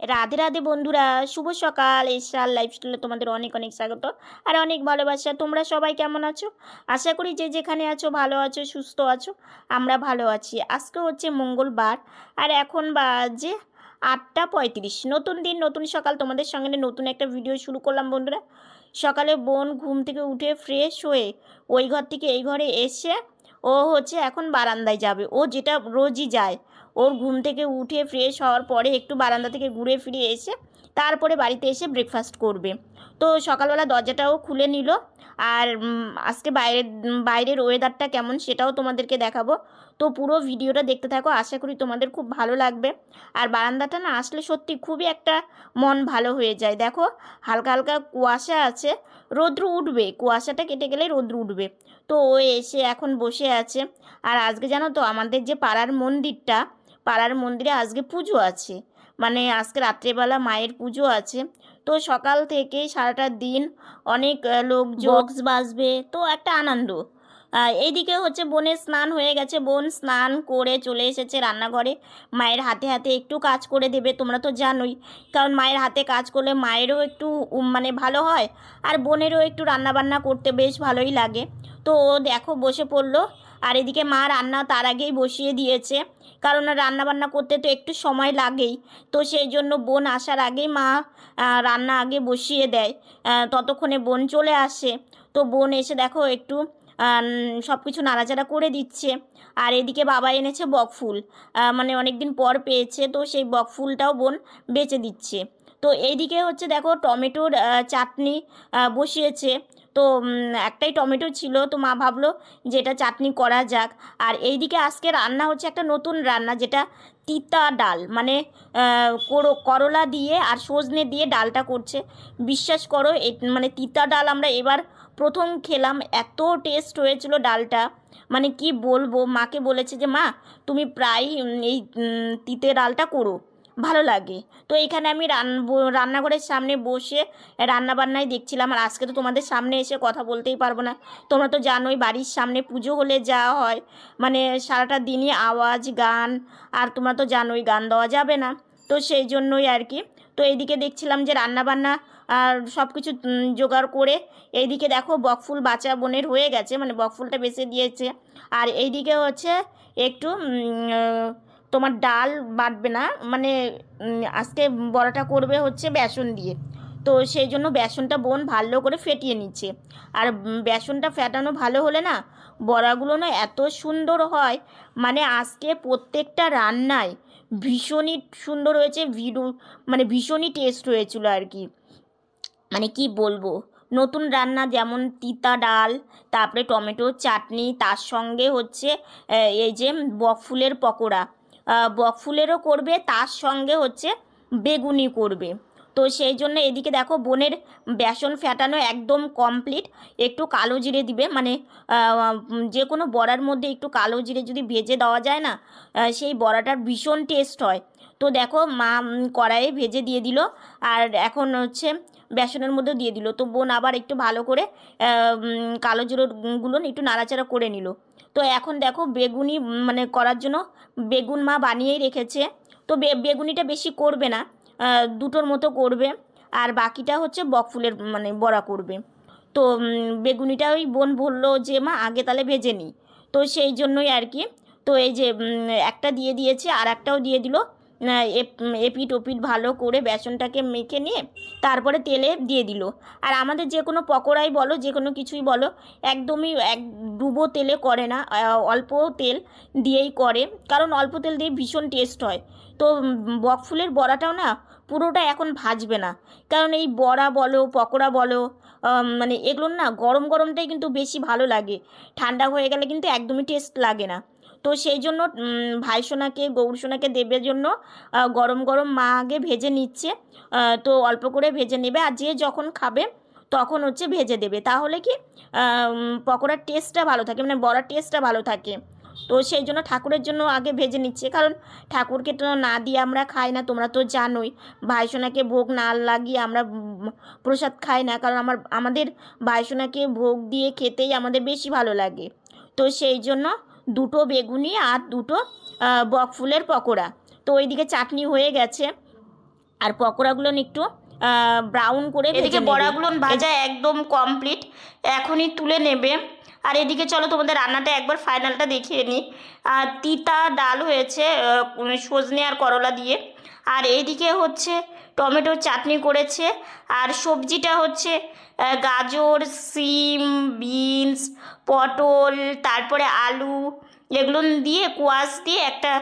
রাধে রাধে বন্ধুরা, শুভ সকাল। এসরার লাইফস্টাইলে তোমাদের অনেক অনেক স্বাগত আর অনেক ভালোবাসা। তোমরা সবাই কেমন আছো? আশা করি যে যেখানে আছো ভালো আছো, সুস্থ আছো, আমরা ভালো আছি। আজকে হচ্ছে মঙ্গলবার আর এখন বাজে আটটা পঁয়ত্রিশ। নতুন দিন, নতুন সকাল। তোমাদের সঙ্গে নতুন একটা ভিডিও শুরু করলাম বন্ধুরা। সকালে বোন ঘুম থেকে উঠে ফ্রেশ হয়ে ওই ঘর থেকে এই ঘরে এসে ও হচ্ছে এখন বারান্দায় যাবে। ও যেটা রোজই যায় ওর ঘুম থেকে উঠে ফ্রেশ হওয়ার পরে একটু বারান্দা থেকে ঘুরে ফিরে এসে তারপরে বাড়িতে এসে ব্রেকফাস্ট করবে। তো সকালবেলা দরজাটাও খুলে নিল। আর আজকে বাইরের বাইরের ওয়েদারটা কেমন সেটাও তোমাদেরকে দেখাবো। তো পুরো ভিডিওটা দেখতে থাকো, আশা করি তোমাদের খুব ভালো লাগবে। আর বারান্দাটা না আসলে সত্যি খুবই একটা মন ভালো হয়ে যায়। দেখো, হালকা হালকা কুয়াশা আছে, রৌদ্র উঠবে, কুয়াশাটা কেটে গেলে রৌদ্র উঠবে। তো ও এসে এখন বসে আছে। আর আজকে জানো তো আমাদের যে পাড়ার মন্দিরটা পাড়ার মন্দিরে আজকে পুজো আছে। মানে আজকে রাত্রেবেলা মায়ের পুজো আছে। তো সকাল থেকে সারাটা দিন অনেক লোক বক্স বাজবে। তো একটা আনন্দ। এইদিকে হচ্ছে বোনের স্নান হয়ে গেছে। বোন স্নান করে চলে এসেছে রান্নাঘরে। মায়ের হাতে হাতে একটু কাজ করে দেবে, তোমরা তো জানোই। কারণ মায়ের হাতে কাজ করলে মায়েরও একটু মানে ভালো হয়। আর বোনেরও একটু রান্নাবান্না করতে বেশ ভালোই লাগে। তো ও দেখো বসে পড়ল। আর এদিকে মা রান্না তার আগেই বসিয়ে দিয়েছে। কারণ রান্না বান্না করতে তো একটু সময় লাগেই। তো সেই জন্য বোন আসার আগেই মা রান্না আগে বসিয়ে দেয়। ততক্ষণে বোন চলে আসে। তো বোন এসে দেখো একটু সব কিছু নাড়াচাড়া করে দিচ্ছে। আর এদিকে বাবা এনেছে বকফুল মানে অনেক দিন পর পেয়েছে। তো সেই বকফুলটাও বোন বেচে দিচ্ছে। তো এইদিকে হচ্ছে দেখো টমেটোর চাটনি বসিয়েছে। তো একটাই টমেটো ছিল, তো মা ভাবলো যে এটা চাটনি করা যাক। আর এইদিকে আজকে রান্না হচ্ছে একটা নতুন রান্না, যেটা তিতা ডাল। মানে করো, করলা দিয়ে আর সজনে দিয়ে ডালটা করছে। বিশ্বাস করো মানে তিতা ডাল আমরা এবার প্রথম খেলাম, এত টেস্ট হয়েছিল ডালটা। মানে কি বলব, মাকে বলেছে যে, মা, তুমি প্রায় এই তিতে ডালটা করো। ভালো লাগে। তো এখানে আমি রান্না রান্নাঘরের সামনে বসে রান্না বান্নাই দেখছিলাম। আর আজকে তো তোমাদের সামনে এসে কথা বলতেই পারব না। তোমরা তো জানোই বাড়ির সামনে পুজো হলে যা হয়। মানে সারাটা দিনই আওয়াজ, গান, আর তোমরা তো জানোই গান দেওয়া যাবে না। তো সেই জন্যই আর কি। তো এইদিকে দেখছিলাম যে রান্না বান্না আর সব কিছু জোগাড় করে এইদিকে দেখো বকফুল বাচ্চা বোনের হয়ে গেছে। মানে বকফুলটা বেছে দিয়েছে। আর এইদিকে হচ্ছে একটু তোমার ডাল বাটবে না। মানে আজকে বড়াটা করবে হচ্ছে বেসন দিয়ে। তো সেই জন্য বেসনটা বোন ভালো করে ফেটিয়ে নিচ্ছে। আর বেসনটা ফেটানো ভালো হলে না বড়াগুলো না এত সুন্দর হয়। মানে আজকে প্রত্যেকটা রান্নায় ভীষণই সুন্দর হয়েছে ভিডু মানে ভীষণই টেস্ট হয়েছিল আর কি। মানে কি বলব নতুন রান্না যেমন তিতা ডাল তারপরে টমেটোর চাটনি তার সঙ্গে হচ্ছে এই যে বকফুলের পকোড়া। আহ, বকফুলেরও করবে, তার সঙ্গে হচ্ছে বেগুনি করবে। তো সেই জন্য এদিকে দেখো বোনের বেসন ফ্যাটানো একদম কমপ্লিট একটু কালো জিরে দিবে মানে যে কোনো বড়ার মধ্যে একটু কালো জিরে যদি ভেজে দেওয়া যায় না সেই বড়াটার ভীষণ টেস্ট হয়। তো দেখো মা কড়াইয়ে ভেজে দিয়ে দিল। আর এখন হচ্ছে বেসনের মধ্যে দিয়ে দিল। তো বোন আবার একটু ভালো করে কালো জিরোগুলো একটু নাড়াচাড়া করে নিল। তো এখন দেখো বেগুনি মানে করার জন্য বেগুন মা বানিয়েই রেখেছে। তো বেগুনিটা বেশি করবে না দুটোর মতো করবে। আর বাকিটা হচ্ছে বকফুলের মানে বড়া করবে। তো বেগুনিটা ওই বোন বলল যে, মা, আগে তাহলে ভেজে নিই। তো সেই জন্যই আর কি। তো এই যে একটা দিয়ে দিয়েছে আর একটাও দিয়ে দিল। এপিট ওপিট ভালো করে বেসনটাকে মেখে নিয়ে তারপরে তেলে দিয়ে দিল। আর আমাদের যে কোনো পকোড়াই বলো, যে কোনো কিছুই বলো, একদমই এক, ডুবো তেলে করে না অল্প তেল দিয়েই করে। কারণ অল্প তেল দিয়ে ভীষণ টেস্ট হয়। তো বকফুলের বড়াটাও না পুরোটা এখন ভাজবে না। কারণ এই বড়া বলো, পকোড়া বলো মানে এগুলোর না গরম গরমটাই কিন্তু বেশি ভালো লাগে। ঠান্ডা হয়ে গেলে কিন্তু একদমই টেস্ট লাগে না। তো সেই জন্য উম, ভাইসোনাকে গৌরসোনাকে দেবের জন্য গরম গরম মা আগে ভেজে নিচ্ছে। তো অল্প করে ভেজে নেবে আর যে যখন খাবে তখন হচ্ছে ভেজে দেবে। তাহলে কি পকোড়ার টেস্টটা ভালো থাকে মানে বড়ার টেস্টটা ভালো থাকে। তো সেই জন্য ঠাকুরের জন্য আগে ভেজে নিচ্ছে। কারণ ঠাকুরকে তো না দিয়ে আমরা খাই না তোমরা তো জানোই। ভাইসোনাকে ভোগ না লাগিয়ে আমরা প্রসাদ খাই না। কারণ আমার আমাদের ভাইসোনাকে ভোগ দিয়ে খেতেই আমাদের বেশি ভালো লাগে। তো সেই জন্য দুটো বেগুনি আর দুটো বকফুলের পকোড়া। তো ওইদিকে চাটনি হয়ে গেছে। আর পকোড়াগুলো একটু ব্রাউন করে এদিকে বড়াগুলো ভাজা একদম কমপ্লিট এখনই তুলে নেবে। আর এদিকে চলো তোমাদের রান্নাটা একবার ফাইনালটা দেখিয়ে নিই। আর তিতা ডাল হয়েছে সজনে আর করলা দিয়ে। আর এইদিকে হচ্ছে টমেটোর চাটনি করেছে, আর সবজিটা হচ্ছে গাজর, সিম, বিনস, পটল, তারপরে আলু, এগুলো দিয়ে কোয়াশ দিয়ে একটা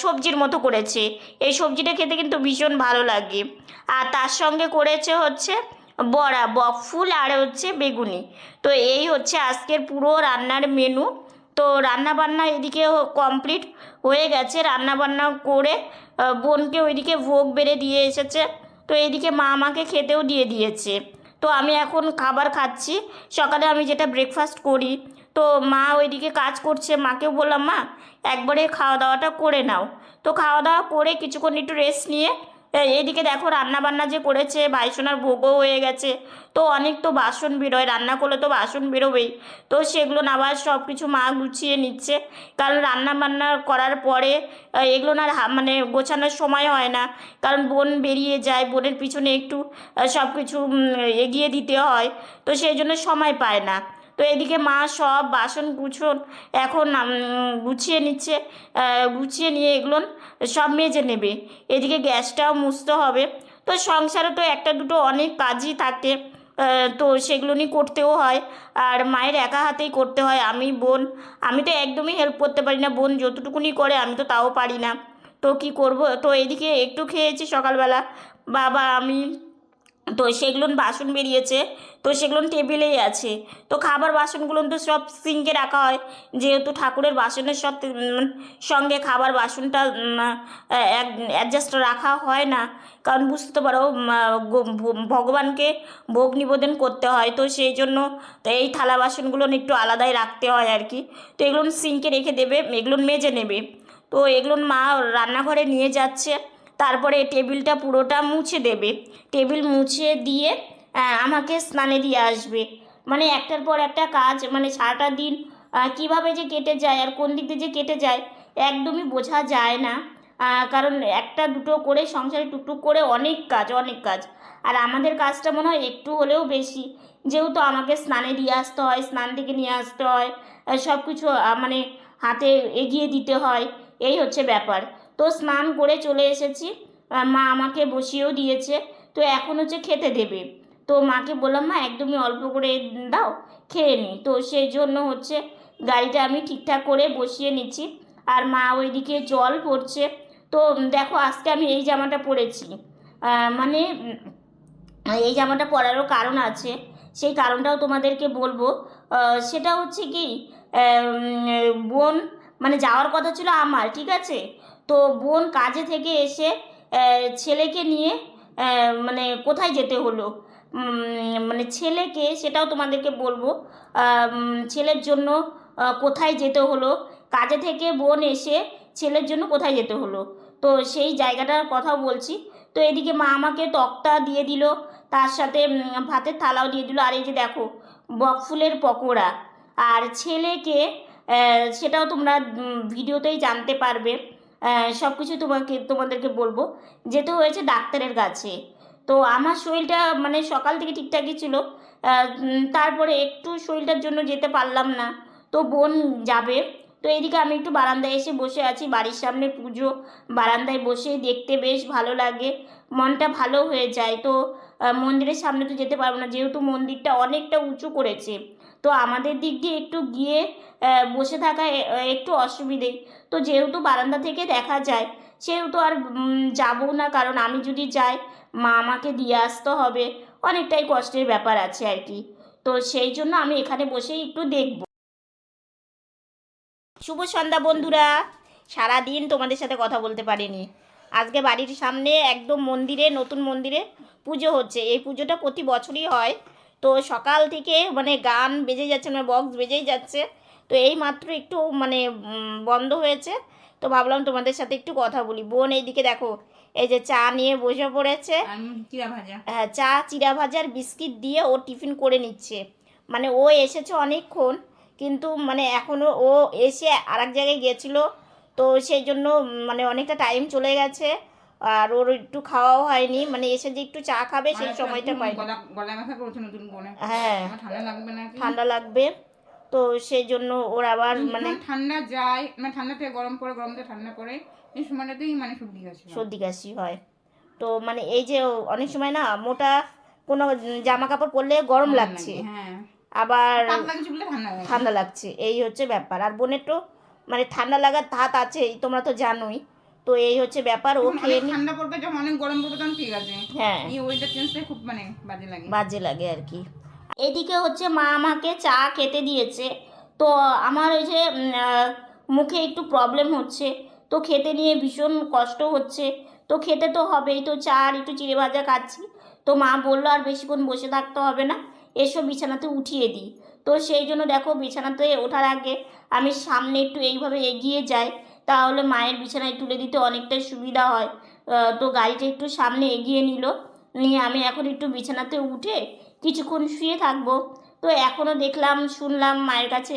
সবজির মতো করেছে। এই সবজিটা খেতে কিন্তু ভীষণ ভালো লাগে। আর তার সঙ্গে করেছে হচ্ছে বড়া বকফুল আর হচ্ছে বেগুনি। তো এই হচ্ছে আজকের পুরো রান্নার মেনু তো রান্না বান্না এদিকে কমপ্লিট হয়ে গেছে। রান্না বান্না করে বোনকে ওইদিকে ভোগ বেড়ে দিয়ে এসেছে। তো এইদিকে মা আমাকে খেতেও দিয়ে দিয়েছে। তো আমি এখন খাবার খাচ্ছি। সকালে আমি যেটা ব্রেকফাস্ট করি, তো মা ওইদিকে কাজ করছে। মাকেও বললাম, মা, একবারে খাওয়া দাওয়াটা করে নাও। তো খাওয়া দাওয়া করে কিছুক্ষণ একটু রেস্ট নিয়ে এইদিকে দেখো রান্না বান্না যে করেছে, বাইসোনার ভোগও হয়ে গেছে। তো অনেক তো বাসন বেরোয়, রান্না করলে তো বাসন বেরোবেই। তো সেগুলো না আবার সব কিছু মা গুছিয়ে নিচ্ছে। কারণ রান্না বান্না করার পরে এগুলো না মানে গোছানোর সময় হয় না। কারণ বোন বেরিয়ে যায়, বোনের পিছনে একটু সব কিছু এগিয়ে দিতে হয়। তো সেই জন্য সময় পায় না। তো এদিকে মা সব বাসন গুছন, এখন গুছিয়ে নিচ্ছে গুছিয়ে নিয়ে এগুলো সব মেজে নেবে। এদিকে গ্যাসটাও মুছতে হবে। তো সংসারে তো একটা দুটো অনেক কাজই থাকে তো সেগুলো নিয়ে করতেও হয়। আর মায়ের একা হাতেই করতে হয়, আমি বোন, আমি তো একদমই হেল্প করতে পারি না। বোন যতটুকুনি করে, আমি তো তাও পারি না। তো কি করব? তো এদিকে একটু খেয়েছি সকালবেলা। বাবা, আমি তো সেগুলো বাসন বেরিয়েছে, তো সেগুলো টেবিলেই আছে। তো খাবার বাসনগুলো তো সব সিঙ্কে রাখা হয়, যেহেতু ঠাকুরের বাসনের সব সঙ্গে খাবার বাসনটা অ্যাডজাস্ট রাখা হয় না। কারণ বুঝতে পারো ভগবানকে ভোগ নিবেদন করতে হয়, তো সেই জন্য এই থালা বাসনগুলো একটু আলাদাই রাখতে হয় আর কি। তো এগুলো সিঙ্কে রেখে দেবে, এগুলো মেজে নেবে। তো এগুলো মা রান্নাঘরে নিয়ে যাচ্ছে। তারপরে টেবিলটা পুরোটা মুছে দেবে। টেবিল মুছে দিয়ে আমাকে স্নানে দিয়ে আসবে। মানে একটার পর একটা কাজ মানে সারাটা দিন কীভাবে যে কেটে যায় আর কোন দিক দিয়ে যে কেটে যায় একদমই বোঝা যায় না। কারণ একটা দুটো করে সংসারে টুকটুক করে অনেক কাজ অনেক কাজ। আর আমাদের কাজটা মনে হয় একটু হলেও বেশি। যেহেতু আমাকে স্নানে দিয়ে আসতে হয়, স্নান থেকে নিয়ে আসতে হয় সব কিছু মানে হাতে এগিয়ে দিতে হয়, এই হচ্ছে ব্যাপার। তো স্নান করে চলে এসেছি। মা আমাকে বসিয়েও দিয়েছে। তো এখন হচ্ছে খেতে দেবে। তো মাকে বললাম, মা, একদমই অল্প করে দাও, খেয়ে নিই তো সেই জন্য হচ্ছে গাড়িটা আমি ঠিকঠাক করে বসিয়ে নিচ্ছি। আর মা ওইদিকে জল পড়ছে তো দেখো, আজকে আমি এই জামাটা পরেছি। মানে এই জামাটা পরারও কারণ আছে। সেই কারণটাও তোমাদেরকে বলব। সেটা হচ্ছে কি বোন মানে যাওয়ার কথা ছিল আমার, ঠিক আছে? তো বোন কাজে থেকে এসে ছেলেকে নিয়ে মানে কোথায় যেতে হলো? মানে ছেলেকে সেটাও তোমাদেরকে বলব। ছেলের জন্য কোথায় যেতে হলো? কাজে থেকে বোন এসে ছেলের জন্য কোথায় যেতে হলো? তো সেই জায়গাটার কথা বলছি। তো এদিকে মা আমাকে তক্তা দিয়ে দিল, তার সাথে ভাতের থালাও দিয়ে দিল। আর এই যে দেখো বকফুলের পকোড়া। আর ছেলেকে সেটাও তোমরা ভিডিওতেই জানতে পারবে। সব কিছু তোমাকে, তোমাদেরকে বলব। যেতে হয়েছে ডাক্তারের কাছে। তো আমার শরীরটা মানে সকাল থেকে ঠিকঠাকই ছিল। তারপরে একটু শরীরটার জন্য যেতে পারলাম না। তো বোন যাবে। তো এইদিকে আমি একটু বারান্দায় এসে বসে আছি। বাড়ির সামনে পুজো, বারান্দায় বসে দেখতে বেশ ভালো লাগে। মনটা ভালো হয়ে যায়। তো মন্দিরের সামনে তো যেতে পারব না। যেহেতু মন্দিরটা অনেকটা উঁচু করেছে। তো আমাদের দিক দিয়ে একটু গিয়ে বসে থাকা একটু অসুবিধে তো যেহেতু বারান্দা থেকে দেখা যায়, সেহেতু আর যাব না। কারণ আমি যদি যাই, মা আমাকে দিয়ে আসতে হবে। অনেকটাই কষ্টের ব্যাপার আছে আর কি। তো সেই জন্য আমি এখানে বসেই একটু দেখব। শুভ সন্ধ্যা বন্ধুরা। সারাদিন তোমাদের সাথে কথা বলতে পারিনি। আজকে বাড়ির সামনে একদম মন্দিরে, নতুন মন্দিরে পুজো হচ্ছে। এই পুজোটা প্রতি বছরই হয়। তো সকাল থেকে মানে গান বেজে যাচ্ছে মানে বক্স বেজেই যাচ্ছে। তো এই মাত্র একটু মানে বন্ধ হয়েছে। তো ভাবলাম তোমাদের সাথে একটু কথা বলি। বোন এইদিকে দেখো এই যে চা নিয়ে বসে পড়েছে। হ্যাঁ চা চিরা ভাজার বিস্কিট দিয়ে ও টিফিন করে নিচ্ছে। মানে ও এসেছে অনেকক্ষণ কিন্তু মানে এখনও ও এসে আর এক জায়গায় গেছিল। তো সেই জন্য মানে অনেকটা টাইম চলে গেছে। আর ওর একটু খাওয়াও হয়নি মানে এসে যে একটু চা খাবে সেই মানে সময়টা পাই হ্যাঁ। ঠান্ডা লাগবে না ঠান্ডা লাগবে। তো সেই জন্য ওর আবার মানে ঠান্ডা যায় মানে ঠান্ডা থেকে গরম পড়ে গরম থেকে ঠান্ডা পড়ে এই সময়টাতেই মানে সর্দি কাশি হয়। সর্দি কাশি হয়। তো মানে এই যে অনেক সময় না মোটা কোনো জামা কাপড় পরলে গরম লাগছে। হ্যাঁ। আবার ঠান্ডা লাগছে। এই হচ্ছে ব্যাপার। আর বোনের তো মানে ঠান্ডা লাগার ধাত আছেই তোমরা তো জানোই। তো এই হচ্ছে ব্যাপার ও খেয়ে নি ঠান্ডা পড়বে যখন অনেক গরম পড়বে তখন ঠিক আছে। হ্যাঁ। এই ওয়েদার চেঞ্জটা খুব মানে বাজে লাগে। বাজে লাগে আর কি। এদিকে হচ্ছে মা আমাকে চা খেতে দিয়েছে। তো আমার ওই যে মুখে একটু প্রবলেম হচ্ছে। তো খেতে নিয়ে ভীষণ কষ্ট হচ্ছে। তো খেতে তো হবেই তো চা আর একটু চিড়ে ভাজা খাচ্ছি। তো মা বলল আর বেশিক্ষণ বসে থাকতে হবে না এসব বিছানাতে উঠিয়ে দিই। তো সেই জন্য দেখো বিছানাতে ওঠার আগে আমি সামনে একটু এইভাবে এগিয়ে যাই। তাহলে মায়ের বিছানায় তুলে দিতে অনেকটাই সুবিধা হয়। তো গাড়িটা একটু সামনে এগিয়ে নিল। নিয়ে আমি এখন একটু বিছানাতে উঠে কিছুক্ষণ শুয়ে থাকব। তো এখনও দেখলাম, শুনলাম মায়ের কাছে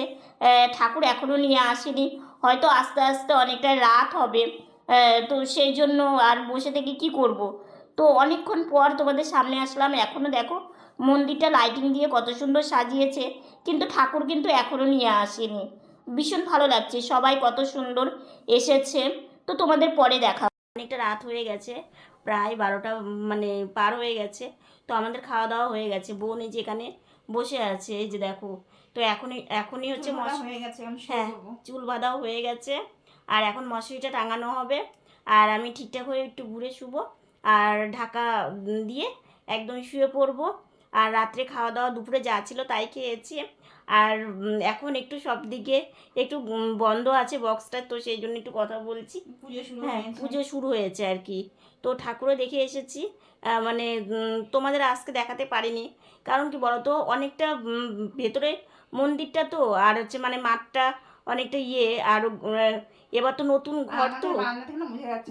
ঠাকুর এখনও নিয়ে আসেনি। হয়তো আস্তে আস্তে অনেকটা রাত হবে। তো সেই জন্য আর বসে থেকে কি করব। তো অনেকক্ষণ পর তোমাদের সামনে আসলাম। এখনও দেখো, মন্দিরটা লাইটিং দিয়ে কত সুন্দর সাজিয়েছে। কিন্তু ঠাকুর কিন্তু এখনও নিয়ে আসেনি। ভীষণ ভালো লাগছে। সবাই কত সুন্দর এসেছে। তো তোমাদের পরে দেখা অনেকটা রাত হয়ে গেছে। প্রায় বারোটা মানে পার হয়ে গেছে। তো আমাদের খাওয়া দাওয়া হয়ে গেছে। বোন এই যে এখানে বসে আছে এই যে দেখো। তো এখনই এখনই হচ্ছে চুল বাঁধা মশ- হয়ে গেছে হ্যাঁ চুল বাঁধাও হয়ে গেছে। আর এখন মশারিটা টাঙানো হবে। আর আমি ঠিকঠাক হয়ে একটু ঘুরে শুবো। আর ঢাকা দিয়ে একদম শুয়ে পড়ব। আর রাত্রে খাওয়া দাওয়া দুপুরে যা ছিল তাই খেয়েছি। আর এখন একটু সব দিকে একটু বন্ধ আছে বক্সটা তো সেই জন্য একটু কথা বলছি। পুজো শুরু হ্যাঁ পুজো শুরু হয়েছে আর কি। তো ঠাকুরও দেখে এসেছি। মানে তোমাদের আজকে দেখাতে পারিনি। কারণ কি বলতো অনেকটা ভেতরে মন্দিরটা তো আর হচ্ছে মানে মাঠটা অনেকটা ইয়ে আর এবার তো নতুন ঘর তো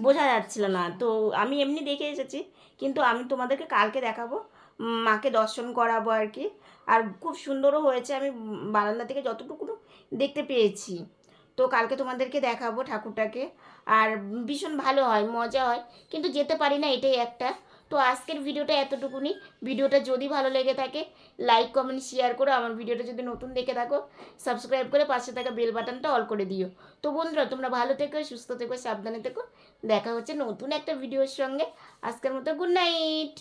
বোঝা যাচ্ছিল না। তো আমি এমনি দেখে এসেছি কিন্তু আমি তোমাদেরকে কালকে দেখাবো। মাকে দর্শন করাবো আর কি। আর খুব সুন্দরও হয়েছে, আমি বারান্দা থেকে যতটুকু দেখতে পেয়েছি। তো কালকে তোমাদেরকে দেখাবো ঠাকুরটাকে। আর ভীষণ ভালো হয়, মজা হয়, কিন্তু যেতে পারি না এটাই একটা। তো আজকের ভিডিওটা এতটুকুনি। ভিডিওটা যদি ভালো লেগে থাকে লাইক কমেন্ট শেয়ার করো আমার ভিডিওটা যদি নতুন দেখে থাকো সাবস্ক্রাইব করে পাশে থাকা বেল বাটনটা অল করে দিও। তো বন্ধুরা, তোমরা ভালো থেকো, সুস্থ থেকো, সাবধানে থেকো। দেখা হচ্ছে নতুন একটা ভিডিওর সঙ্গে। আজকের মতো গুড নাইট